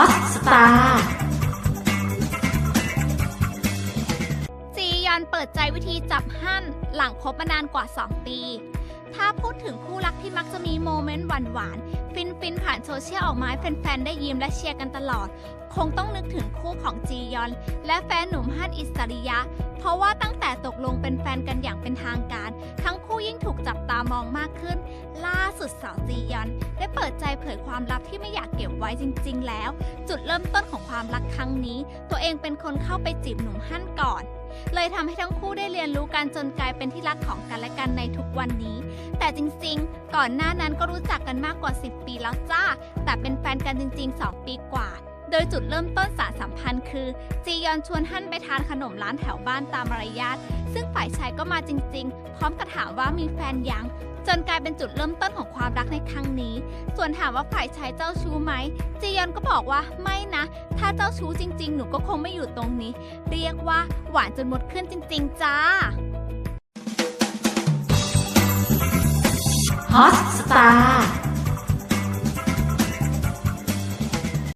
อตสตาร์จียอนเปิดใจวิธีจับหั่นหลังคบมานานกว่า 2 ปี ถ้าพูดถึงคู่รักที่มักจะมีโมเมนต์หวานๆฟินฟินๆ ผ่านโซเชียลออกมาให้แฟนๆ ได้ยิ้มและเชียร์กันตลอด คงต้องนึกถึงคู่ของจียอน และแฟนหนุ่มฮั่นอิสริยะ เพราะว่าตั้งแต่ตกลงเป็นแฟนกันอย่างเป็นทางการ ทั้งคู่ยิ่งถูกจับามองมากขึ้น ล่าสุดสาวจียอนได้เปิดใจเผยความลับที่ไม่อยากเก็บไว้จริง ๆ แล้ว จุดเริ่มต้นของความรักครั้งนี้ ตัวเองเป็นคนเข้าไปจีบหนุ่มฮั่นก่อน เลยทำให้ทั้งคู่ได้เรียนรู้กันจนกลายเป็นที่รักของกันและกันในทุกวันนี้ แต่จริงๆ ก่อนหน้านั้นก็รู้จักกันมากกว่า 10 ปีแล้วจ้า แต่เป็นแฟนกันจริง ๆ 2 ปีกว่าโดยจุดเริ่มต้นสารสัมพันธ์คือ จียอนชวนฮั่นไปทานขนมร้านแถวบ้านตามมารยาทซึ่งายชายก็มาจริง ๆ พร้อมกับถามว่ามีแฟนยัง จนกลายเป็นจุดเริ่มต้นของความรักในครั้งนี้ ส่วนถามว่าฝ่ายชายเจ้าชู้ไหมจียอนก็บอกว่าไม่นะ ถ้าเจ้าชู้จริง ๆ หนูก็คงไม่อยู่ตรงนี้ เรียกว่าหวานจนหมดขึ้นจริง ๆ จ้า ฮอตสตาร์